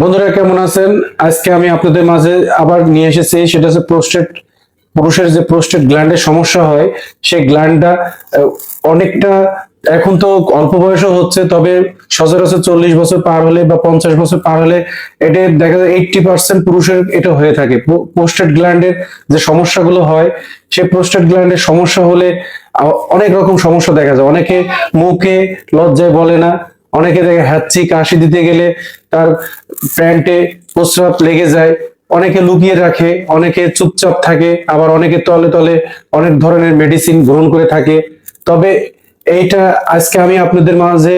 বন্ধুরা, কেমন আছেন? আজকে আমি আপনাদের মাঝে আবার নিয়ে এসেছি, সেটা হচ্ছে প্রোস্টেট পুরুষের যে প্রোস্টেট গ্ল্যান্ডের সমস্যা হয়, সেই গ্ল্যান্ডটা অনেকটা এখন তো অল্প বয়সও হচ্ছে, তবে সচরাচর চল্লিশ বছর পার হলে বা পঞ্চাশ বছর পার হলে এটা দেখা যায় এইটটি পার্সেন্ট পুরুষের এটা হয়ে থাকে। প্রোস্টেট গ্ল্যান্ডের যে সমস্যাগুলো হয়, সেই প্রোস্টেট গ্ল্যান্ডের সমস্যা হলে অনেক রকম সমস্যা দেখা যায়। অনেকে মুখে লজ্জায় বলে না অনেকে দেখে হাঁচি, কাশি দিতে গেলে তার প্যান্টে প্রস্রাব লেগে যায়। অনেকে লুকিয়ে রাখে, অনেকে চুপচাপ থাকে, আবার অনেকে তলে তলে অনেক ধরনের মেডিসিন গ্রহণ করে থাকে। তবে এইটা আজকে আমি আপনাদের মাঝে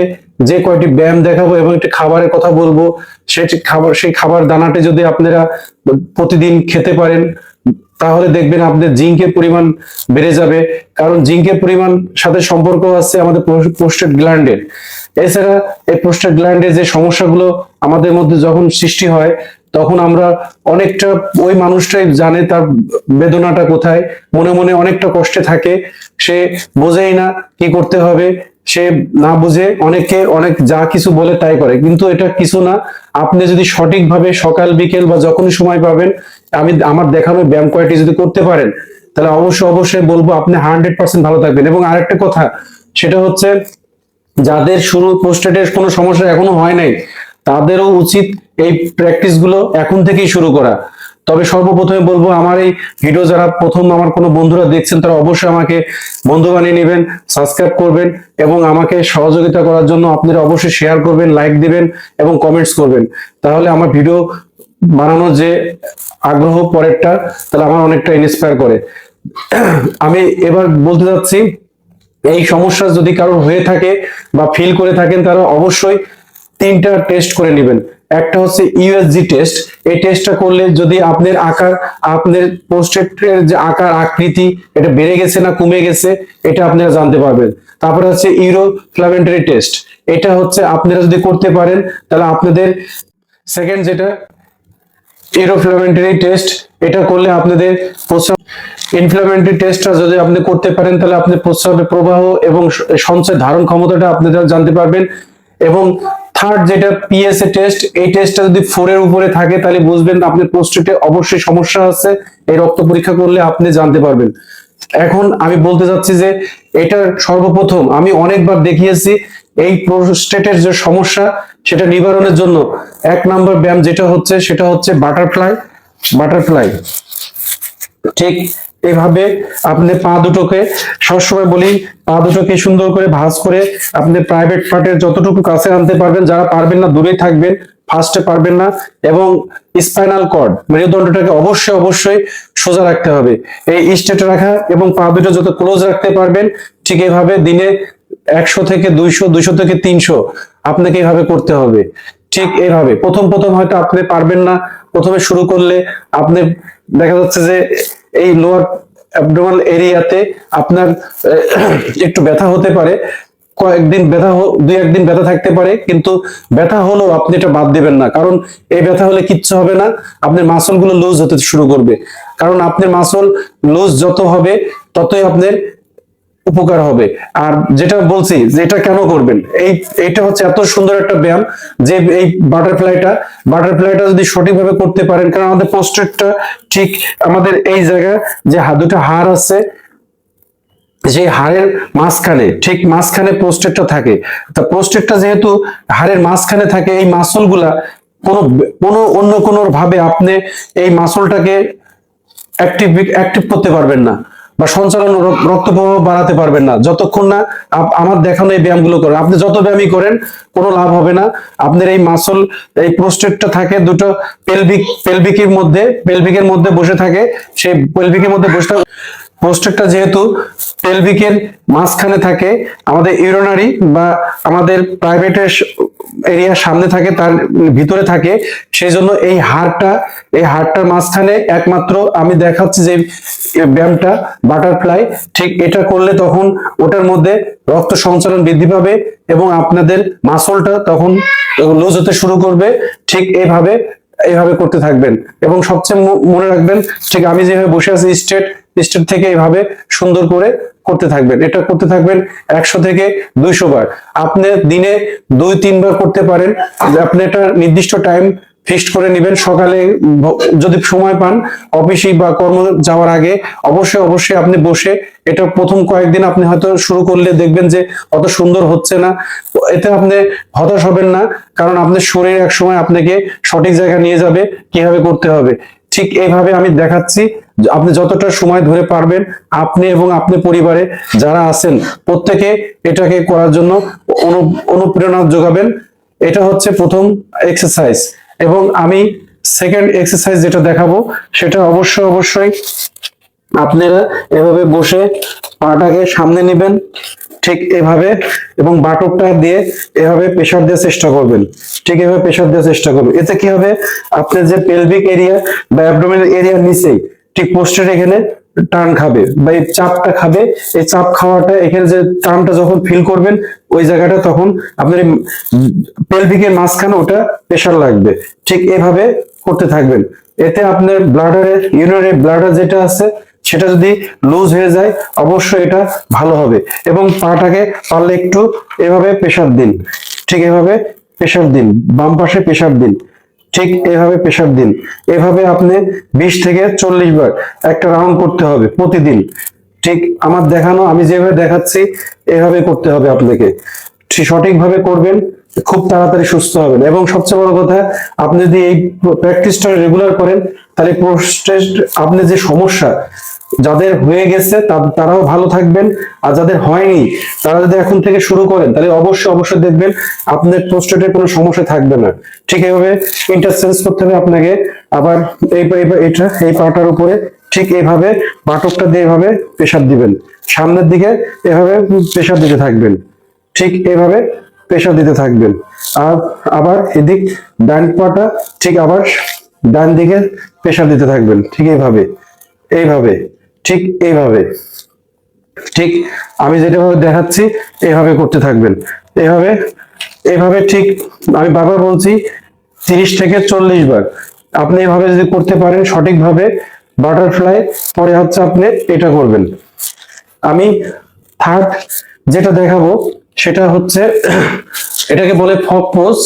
যে কয়টি ব্যায়াম দেখাবো এবং একটি খাবারের কথা বলব, সেটি খাবার সেই খাবার দানাটি যদি আপনারা প্রতিদিন খেতে পারেন, তাহলে দেখবেন আপনাদের জিঙ্কের পরিমাণ বেড়ে যাবে। কারণ জিঙ্কের পরিমাণ সাথে সম্পর্ক আছে আমাদের পোস্টেড গ্ল্যান্ডের এছাড়া এই পোস্টেড গ্ল্যান্ডের যে সমস্যাগুলো আমাদের মধ্যে যখন সৃষ্টি হয়, তখন আমরা অনেকটা ওই মানুষটাই জানে তার বেদনাটা কোথায়, মনে মনে অনেকটা কষ্টে থাকে, সে বোঝেই না কি করতে হবে, সে না বুঝে অনেকে অনেক যা কিছু বলে তাই করে। কিন্তু এটা কিছু না, আপনি যদি সঠিকভাবে সকাল, বিকেল বা যখন সময় পাবেন, আমি, আমার দেখানো ব্যায়াম কয়েকটি যদি করতে পারেন, তাহলে অবশ্যই অবশ্যই বলব আপনি হান্ড্রেড পার্সেন্ট ভালো থাকবেন। এবং আরেকটা কথা, সেটা হচ্ছে যাদের শুরু পোস্টেটের কোনো সমস্যা এখনও হয় নাই, তাদেরও উচিত এই প্র্যাকটিসগুলো এখন থেকেই শুরু করা। তবে সর্বপ্রথমে বলব, আমার এই ভিডিও যারা প্রথম আমার কোনো বন্ধুরা দেখছেন, তারা অবশ্যই আমাকে বন্ধু বানিয়ে নেবেন সাবস্ক্রাইব করবেন এবং আমাকে সহযোগিতা করার জন্য আপনারা অবশ্যই শেয়ার করবেন লাইক দিবেন এবং কমেন্টস করবেন। তাহলে আমার ভিডিও বানানোর যে আগ্রহ পরেরটা, তাহলে আমার অনেকটা ইন্সপায়ার করে। আমি এবার বলতে যাচ্ছি এই সমস্যা যদি কারও হয়ে থাকে বা ফিল করে থাকেন, তারা অবশ্যই তিনটা টেস্ট করে নেবেন। একটা হচ্ছে ইউএসজি টেস্ট এই টেস্টটা করলে যদি আপনার আকার, আপনার পোস্টেটের যে আকার, আকৃতি, এটা বেড়ে গেছে না কমে গেছে, এটা আপনারা জানতে পারবেন। তারপরে হচ্ছে ইউরো ফ্লামেন্টারি টেস্ট এটা হচ্ছে আপনারা যদি করতে পারেন, তাহলে আপনাদের সেকেন্ড যেটা ইউরোফ্লামেন্টারি টেস্ট এটা করলে আপনাদের প্রস্রাব ইনফ্লামেন্টারি টেস্টটা যদি আপনি করতে পারেন, তাহলে আপনি প্রস্রাবের প্রবাহ এবং সঞ্চয় ধারণ ক্ষমতাটা আপনারা জানতে পারবেন। এবং থার্ড যেটা পিএসএ টেস্ট এই টেস্টটা যদি ফোর এর উপরে থাকে, তাহলে বুঝবেন আপনার পোস্টেটে অবশ্যই সমস্যা আছে। এই রক্ত পরীক্ষা করলে আপনি জানতে পারবেন। এখন আমি বলতে চাচ্ছি যে এটা সর্বপ্রথম আমি অনেকবার দেখিয়েছি এই প্রোস্টেটের যে সমস্যা, সেটা নিবারণের জন্য এক নাম্বার ব্যায়াম যেটা হচ্ছে, সেটা হচ্ছে বাটারফ্লাই বাটারফ্লাই ঠিক এভাবে আপনি পা দুটোকে, সবসময় বলি, পা দুটোকে সুন্দর করে ভাঁজ করে আপনি প্রাইভেট পার্টের যতটুকু কাছে আনতে পারবেন, যারা পারবেন না, দূরেই থাকবেন ফার্স্টে পারবেন না, এবং স্পাইনাল কর্ড মেরুদণ্ডটাকে অবশ্যই অবশ্যই সোজা রাখতে হবে। এই স্টেটে রাখা এবং পা দুটো যত ক্লোজ রাখতে পারবেন, ঠিক এভাবে দিনে একশো থেকে দুইশো দুইশো থেকে তিনশো আপনাকে এভাবে করতে হবে। ঠিক এইভাবে প্রথম প্রথম হয়তো আপনি পারবেন না। প্রথমে শুরু করলে আপনি দেখা যাচ্ছে যে এই লোয়ার অ্যাবডোমাল এরিয়াতে আপনার একটু ব্যথা হতে পারে। কয়েকদিন ব্যথা দুই, একদিন ব্যথা থাকতে পারে, কিন্তু ব্যথা হলেও আপনি এটা বাদ দিবেন না। কারণ এই ব্যথা হলে কিচ্ছু হবে না। আপনার মাসলগুলো লুজ হতে শুরু করবে। কারণ আপনার মাসল লুজ যত হবে, ততই আপনার উপকার হবে। আর যেটা বলছি, যে এটা কেন করবেন? এই, এটা হচ্ছে এত সুন্দর একটা ব্যায়াম যে এই বাটারফ্লাইটা বাটারফ্লাইটা যদি সঠিকভাবে করতে পারেন, কারণ আমাদের পোস্টারটা ঠিক আমাদের এই জায়গায় যে দুটো হাড় আছে যে হাড়ের মাঝখানে, ঠিক মাঝখানে প্রোস্টেটটা থাকে। তা প্রোস্টেটটা যেহেতু হাড়ের মাঝখানে থাকে, এই মাসলগুলা কোনো কোনো অন্য কোনো ভাবে আপনি এই মাসলটাকে অ্যাক্টিভ অ্যাক্টিভ করতে পারবেন না। বা সঞ্চালন রক্ত প্রবাহ বাড়াতে পারবেন না। যতক্ষণ না আমার দেখানো এই ব্যায়ামগুলো করেন। আপনি যত ব্যায়ামই করেন, কোনো লাভ হবে না। আপনার এই মাসল এই প্রোস্টেটটা থাকে দুটো পেলভিক পেলভিকের মধ্যে পেলভিকের মধ্যে বসে থাকে। সেই পেলভিকের মধ্যে বসে থাকে প্রোস্টেটটা যেহেতু পেলভিকের মাঝখানে থাকে, আমাদের ইউরোনারি বা আমাদের প্রাইভেটের এরিয়ার সামনে থাকে, তার ভিতরে থাকে সেই জন্য এই হাড়টা, এই হাড়টার মাঝখানে একমাত্র আমি দেখাচ্ছি যে ব্যায়ামটা বাটারফ্লাই ঠিক এটা করলে তখন ওটার মধ্যে রক্ত সঞ্চালন বৃদ্ধি পাবে এবং আপনাদের মাসলটা তখন লুজ হতে শুরু করবে, ঠিক এইভাবে এইভাবে করতে থাকবেন। এবং সবচেয়ে মনে রাখবেন, ঠিক আমি যেভাবে বসে আছি স্টেট স্টেট থেকে এইভাবে সুন্দর করে করতে থাকবেন। এটা করতে থাকবেন একশো থেকে দুইশো বার। আপনি দিনে দুই তিনবার করতে পারেন। আপনি একটা নির্দিষ্ট টাইম ফিক্সড করে নেবেন। সকালে যদি সময় পান অফিসে বা কর্ম যাওয়ার আগে অবশ্যই অবশ্যই আপনি বসে এটা প্রথম কয়েকদিন আপনি হয়তো শুরু করলে দেখবেন যে অত সুন্দর হচ্ছে না। এতে আপনি হতাশ হবেন না, কারণ আপনার শরীর এক সময় আপনাকে সঠিক জায়গায় নিয়ে যাবে, কীভাবে করতে হবে। ঠিক এইভাবে আমি দেখাচ্ছি আপনি যতটা সময় ধরে পারবেন আপনি এবং আপনি পরিবারে যারা আছেন প্রত্যেকে এটাকে করার জন্য অনু- অনুপ্রেরণা যোগাবেন। এটা হচ্ছে প্রথম এক্সারসাইজ এবং আমি সেকেন্ড এক্সারসাইজ যেটা দেখাবো সেটা অবশ্যই অবশ্যই আপনারা এভাবে বসে পাটাকে সামনে নেবেন। ঠিক এভাবে এবং বাটকটা দিয়ে এভাবে প্রেশার দেওয়ার চেষ্টা করবেন। ঠিক এভাবে প্রেশার দেওয়ার চেষ্টা করবেন। এতে কি হবে? আপনার যে পেলভিক এরিয়া বা অ্যাবডোমিনাল এরিয়ার নিচেই, ঠিক পোস্টের এখানে টান খাবে বা এই চাপটা খাবে। এই চাপ খাওয়াটা, এখানে যে টানটা যখন ফিল করবেন, ওই জায়গাটা তখন আপনার পেলভিকের মাঝখানে ওটা প্রেশার লাগবে। ঠিক এভাবে করতে থাকবেন। এতে আপনার ব্লাডারের ইউরিনারি ব্লাডার যেটা আছে সেটা যদি লুজ হয়ে যায়, অবশ্যই এটা ভালো হবে। এবং পাটাকে পারলে একটু এভাবে প্রেশার দিন। ঠিক এভাবে প্রেশার দিন। বাম পাশে প্রেশার দিন। ঠিক এভাবে প্রেশার দিন। এভাবে আপনি বিশ থেকে চল্লিশ বার একটা রাউন্ড করতে হবে প্রতিদিন। ঠিক আমার দেখানো, আমি যেভাবে দেখাচ্ছি, এভাবে করতে হবে আপনাকে। ঠিক সঠিকভাবে করবেন, খুব তাড়াতাড়ি সুস্থ হবেন। এবং সবচেয়ে বড় কথা, আপনি যদি এই প্র্যাকটিসটা রেগুলার করেন, তাহলে প্রোস্টেট আপনি যে সমস্যা যাদের হয়ে গেছে তারাও ভালো থাকবেন, আর যাদের হয়নি, তারা যদি এখন থেকে শুরু করেন, তাহলে অবশ্যই অবশ্যই দেখবেন আপনার প্রোস্টেটের কোনো সমস্যা থাকবে না। ঠিক এইভাবে ইন্টারচেঞ্জ করতে হবে আপনাকে। আবার এই এই- এটা এই পাটার উপরে ঠিক এইভাবে বাটকটা দিয়ে এভাবে প্রেশার দিবেন। সামনের দিকে এভাবে প্রেশার দিতে থাকবেন। ঠিক এভাবে প্রেশার দিতে থাকবেন। আর আবার এদিক ডান পাটা ঠিক আবার ডান দিকে প্রেশার দিতে থাকবেন। ঠিক এইভাবে এইভাবে। ঠিক এইভাবে। ঠিক, আমি যেটা ভাবে দেখাচ্ছি এভাবে করতে থাকবেন। এভাবে এভাবে ঠিক, আমি বারবার বলছি, তিরিশ থেকে চল্লিশ বার। আপনি এভাবে যদি করতে পারেন সঠিকভাবে, বাটারফ্লাই, পরে হচ্ছে আপনি এটা করবেন। আমি থার্ড যেটা দেখাবো, সেটা হচ্ছে, এটাকে বলে ফক পোজ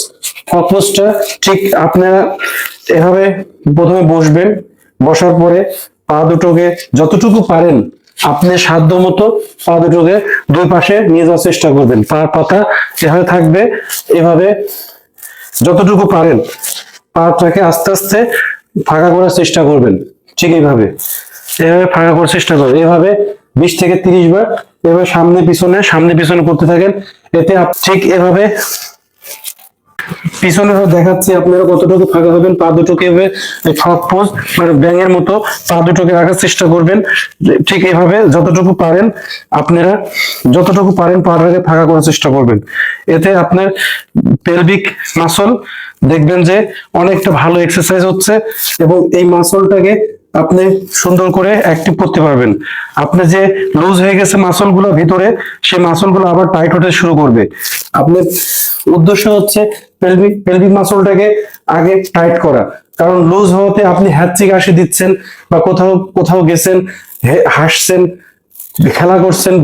ফক পোজটা ঠিক আপনারা এভাবে প্রথমে বসবেন, বসার পরে পা দুটোকে যতটুকু পারেন আপনি সাধ্য মতো পা দুটোকে দুই পাশে নিয়ে যাওয়ার চেষ্টা করবেন। পা পাতা এভাবে থাকবে, এভাবে যতটুকু পারেন পাটাকে আস্তে আস্তে ফাঁকা করার চেষ্টা করবেন। ঠিক এইভাবে। এভাবে ফাঁকা করার চেষ্টা করবেন। এভাবে বিশ থেকে তিরিশ বার, এভাবে সামনে পিছনে সামনে পিছনে করতে থাকেন। এতে ঠিক এভাবে পিছনে দেখাচ্ছি আপনারা কতটুকু ফাঁকা হবেন, পা দুটোকে ফ্রক পোজ মানে ব্যাঙের মতো পা দুটোকে রাখার চেষ্টা করবেন। ঠিক এভাবে যতটুকু পারেন আপনারা, যতটুকু পারেন পাটাকে ফাঁকা করার চেষ্টা করবেন। এতে আপনার পেলভিক মাসল দেখবেন যে অনেকটা ভালো এক্সারসাইজ হচ্ছে এবং এই মাসলটাকে আপনি সুন্দর করে অ্যাক্টিভ করতে পারবেন। আপনি যে লুজ হয়ে গেছে মাসলগুলো ভিতরে, সেই মাসলগুলো আবার টাইট হতে শুরু করবে। আপনার উদ্দেশ্য হচ্ছে পেলভিক পেলভিক মাসলটাকে আগে টাইট করা। কারণ লুজ হওয়াতে আপনি হ্যাচিক আসি দিচ্ছেন বা কোথাও কোথাও গেছেন হাসছেন, খেলা করছেন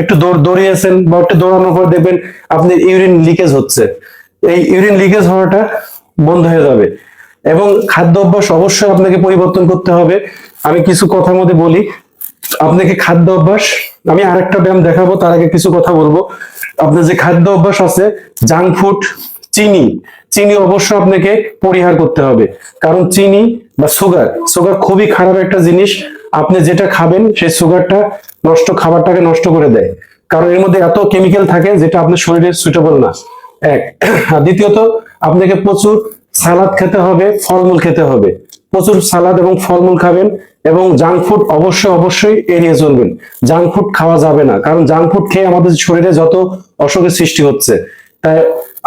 একটু দৌড়, দৌড়িয়েছেন বা একটু দৌড়ানোর পর দেখবেন আপনি ইউরিন লিকেজ হচ্ছে। এই ইউরিন লিকেজ হওয়াটা বন্ধ হয়ে যাবে। এবং খাদ্য অভ্যাস অবশ্যই আপনাকে পরিবর্তন করতে হবে। আমি কিছু কথার মধ্যে বলি। আপনাকে খাদ্য অভ্যাস আমি আরেকটা ব্যায়াম দেখাবো, তার আগে কিছু কথা বলব। আপনার যে খাদ্য অভ্যাস আছে, জাঙ্ক ফুড, চিনি চিনি অবশ্যই আপনাকে পরিহার করতে হবে। কারণ চিনি বা সুগার সুগার খুবই খারাপ একটা জিনিস। আপনি যেটা খাবেন, সেই সুগারটা নষ্ট, খাবারটাকে নষ্ট করে দেয়। কারণ এর মধ্যে এত কেমিক্যাল থাকে, যেটা আপনার শরীরে সুইটেবল না। এক দ্বিতীয়ত, আপনাকে প্রচুর সালাদ খেতে হবে, ফলমূল খেতে হবে। প্রচুর সালাদ এবং ফলমূল খাবেন এবং জাঙ্ক ফুড অবশ্যই অবশ্যই এড়িয়ে চলবেন। জাঙ্ক ফুড খাওয়া যাবে না, কারণ জাঙ্ক ফুড খেয়ে আমাদের শরীরে যত অসুখের সৃষ্টি হচ্ছে। তাই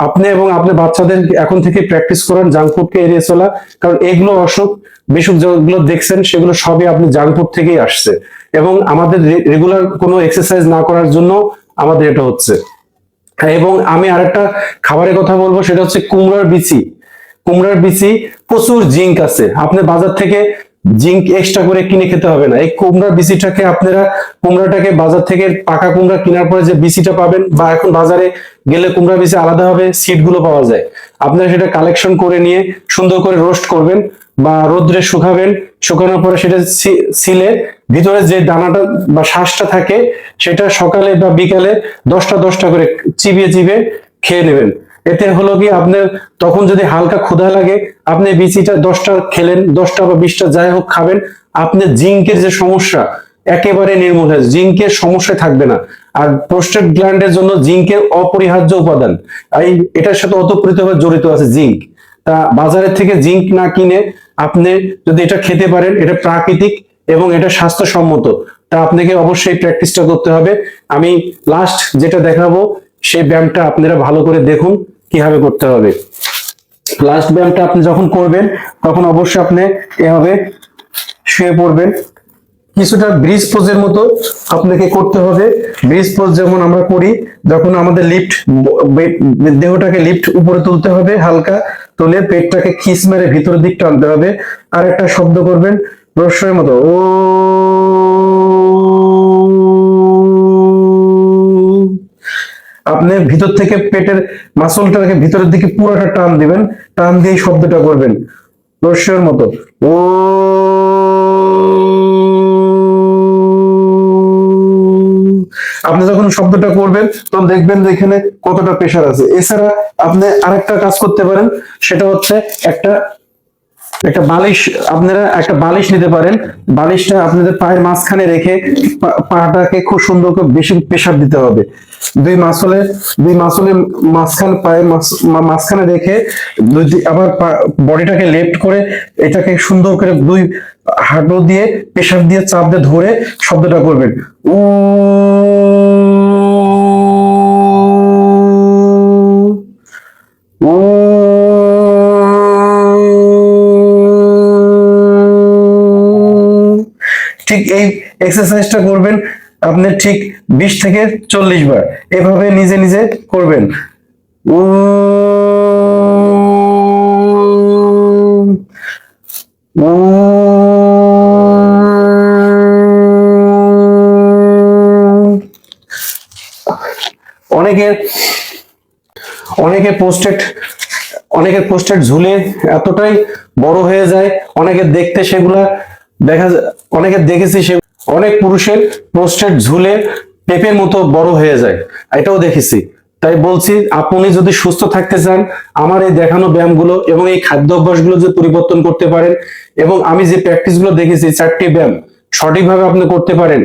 আপনি এবং আপনার বাচ্চাদের এখন থেকে প্র্যাকটিস করেন জাঙ্ক ফুডকে এড়িয়ে চলা, কারণ এগুলো অসুখ বিসুখ যেগুলো দেখছেন সেগুলো সবই আপনি জাঙ্ক ফুড থেকেই আসছে। এবং আমাদের রেগুলার কোনো এক্সারসাইজ না করার জন্য আমাদের এটা হচ্ছে। এবং আমি আরেকটা খাবারের কথা বলব, সেটা হচ্ছে কুমড়ার বিচি। কুমড়ার বিচি, প্রচুর জিঙ্ক আছে। আপনি বাজার থেকে জিঙ্ক এক্সট্রা করে কিনে খেতে হবে না। এই কুমড়ার বিচিটাকে আপনারা, কুমড়াটাকে বাজার থেকে পাকা কুমড়া কেনার পরে যে বিচিটা পাবেন বা এখন বাজারে গেলে কুমড়া বিচি আলাদাভাবে সিডগুলো পাওয়া যায়। আপনারা সেটা কালেকশন করে নিয়ে সুন্দর করে রোস্ট করবেন বা রোদ্রে শুকাবেন। শুকানোর পরে সেটা সিলে ভিতরে যে দানাটা বা শ্বাসটা থাকে, সেটা সকালে বা বিকালে দশটা দশটা করে চিবিয়ে চিবিয়ে খেয়ে নেবেন। এতে হলো কি, আপনার তখন যদি হালকা ক্ষুধা লাগে, আপনি বিচিটা দশটা খেলেন, দশটা বা বিশটা যাই হোক খাবেন আপনার জিঙ্কের যে সমস্যা, একেবারে নির্মূল হয়ে যাবে। জিঙ্কের সমস্যা থাকবে না। আর প্রোস্টেট গ্ল্যান্ডের জন্য জিঙ্কের অপরিহার্য উপাদান। এই, এটার সাথে ওতপ্রোতভাবে জড়িত আছে জিঙ্ক। তা বাজারের থেকে জিঙ্ক না কিনে আপনি যদি এটা খেতে পারেন, এটা প্রাকৃতিক এবং এটা স্বাস্থ্যসম্মত, তা আপনাকে অবশ্যই প্র্যাকটিসটা করতে হবে। আমি লাস্ট যেটা দেখাবো, সেই ব্যায়ামটা আপনারা ভালো করে দেখুন। কীভাবে করতে হবে? লাস্ট ব্যায়ামটা আপনি যখন করবেন, তখন অবশ্যই আপনি এভাবে শুয়ে পড়বেন। কিছুটা ব্রিজ পোজের মতো আপনাকে করতে হবে। ব্রিজ পোজ যেমন আমরা করি, যখন আমাদের লিফট দেহটাকে লিফট উপরে তুলতে হবে হালকা তুলে, পেটটাকে খিস মেরে ভিতরের দিক টানতে হবে। আর একটা শব্দ করবেন প্রশ্রয়ের মতো। ও আপনি ভিতর থেকে পেটের মাসলটাকে ভিতরের দিকে পুরোটা টান দিবেন, টান দিয়ে শব্দটা করবেন। রস্যের মতো। ও আপনি যখন শব্দটা করবেন, তখন দেখবেন যে এখানে কতটা প্রেশার আছে। এছাড়া আপনি আরেকটা কাজ করতে পারেন, সেটা হচ্ছে একটা একটা বালিশ আপনারা একটা বালিশ নিতে পারেন। বালিশটা আপনাদের পায়ের মাঝখানে রেখে পাটাকে খুব সুন্দর করে বেশি প্রেসার দিতে হবে। দুই মাসলে দুই মাসলে মাঝখানে পায়ের মাঝ- মাঝখানে রেখে আবার বডিটাকে লেফট করে এটাকে সুন্দর করে দুই হাঁটু দিয়ে প্রেসার দিয়ে চাপ দিয়ে ধরে শব্দটা করবেন। ও ঠিক এই এক্সারসাইজটা করবেন আপনি ঠিক বিশ থেকে চল্লিশ বার। এভাবে নিজে নিজে করবেন। ও অনেকের অনেকে পোস্টেড অনেকের পোস্টেড ঝুলে এতটাই বড় হয়ে যায় অনেকের দেখতে সেগুলা দেখা অনেকের দেখেছি সে অনেক পুরুষের পোস্টেড ঝুলে পেপের মতো বড় হয়ে যায়। এটাও দেখেছি। তাই বলছি, আপনি যদি সুস্থ থাকতে চান, আমার এই দেখানো ব্যায়ামগুলো এবং এই খাদ্য অভ্যাসগুলো যদি পরিবর্তন করতে পারেন এবং আমি যে প্র্যাকটিসগুলো দেখেছি, চারটি ব্যায়াম, সঠিকভাবে আপনি করতে পারেন।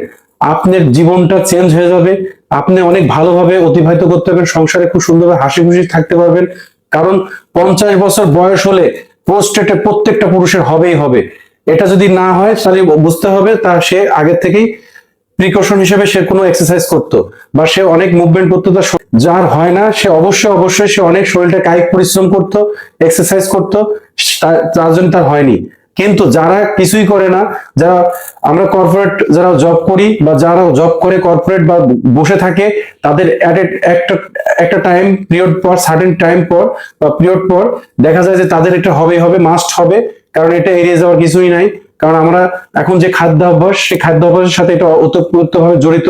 আপনার জীবনটা চেঞ্জ হয়ে যাবে, আপনি অনেক ভালোভাবে অতিবাহিত করতে পারবেন, সংসারে খুব সুন্দরভাবে হাসি খুশি থাকতে পারবেন। কারণ পঞ্চাশ বছর বয়স হলে প্রোস্টেটে প্রত্যেকটা পুরুষের হবেই হবে। এটা যদি না হয়, তাহলে বুঝতে হবে তা সে আগে থেকেই প্রিকশন হিসেবে সে কোনো এক্সারসাইজ করতো বা সে অনেক মুভমেন্ট করতো তার যার হয় না, সে অবশ্যই অবশ্যই সে অনেক শরীরটা কায়িক পরিশ্রম করতো এক্সারসাইজ করতো তার জন্য তার হয়নি। কিন্তু যারা কিছুই করে না, যারা আমরা কর্পোরেট যারা জব করি বা যারা জব করে কর্পোরেট বা বসে থাকে, তাদের একটা একটা টাইম পিরিয়ড পর সার্টেন টাইম পর বা পিরিয়ড পর দেখা যায় যে তাদের এটা হবে হবে মাস্ট হবে। কারণ এটা এড়িয়ে যাওয়ার কিছুই নাই। কারণ আমরা এখন যে খাদ্য অভ্যাস সেই খাদ্যাভ্যাসের সাথে এটা ওতপ্রোতভাবে জড়িত।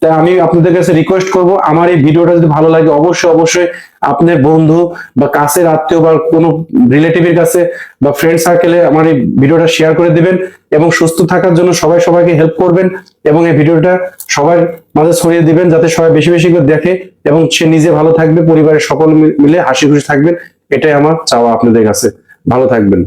তাই আমি আপনাদের কাছে রিকোয়েস্ট করব, আমার এই ভিডিওটা যদি ভালো লাগে, অবশ্যই অবশ্যই আপনার বন্ধু বা কাছের আত্মীয় বা কোনো রিলেটিভের কাছে বা ফ্রেন্ড সার্কেলে আমার এই ভিডিওটা শেয়ার করে দিবেন এবং সুস্থ থাকার জন্য সবাই সবাইকে হেল্প করবেন এবং এই ভিডিওটা সবার মাঝে ছড়িয়ে দিবেন যাতে সবাই বেশি বেশি করে দেখে এবং সে নিজে ভালো থাকবে, পরিবারের সকল মিলে হাসি খুশি থাকবেন। এটাই আমার চাওয়া আপনাদের কাছে। ভালো থাকবেন।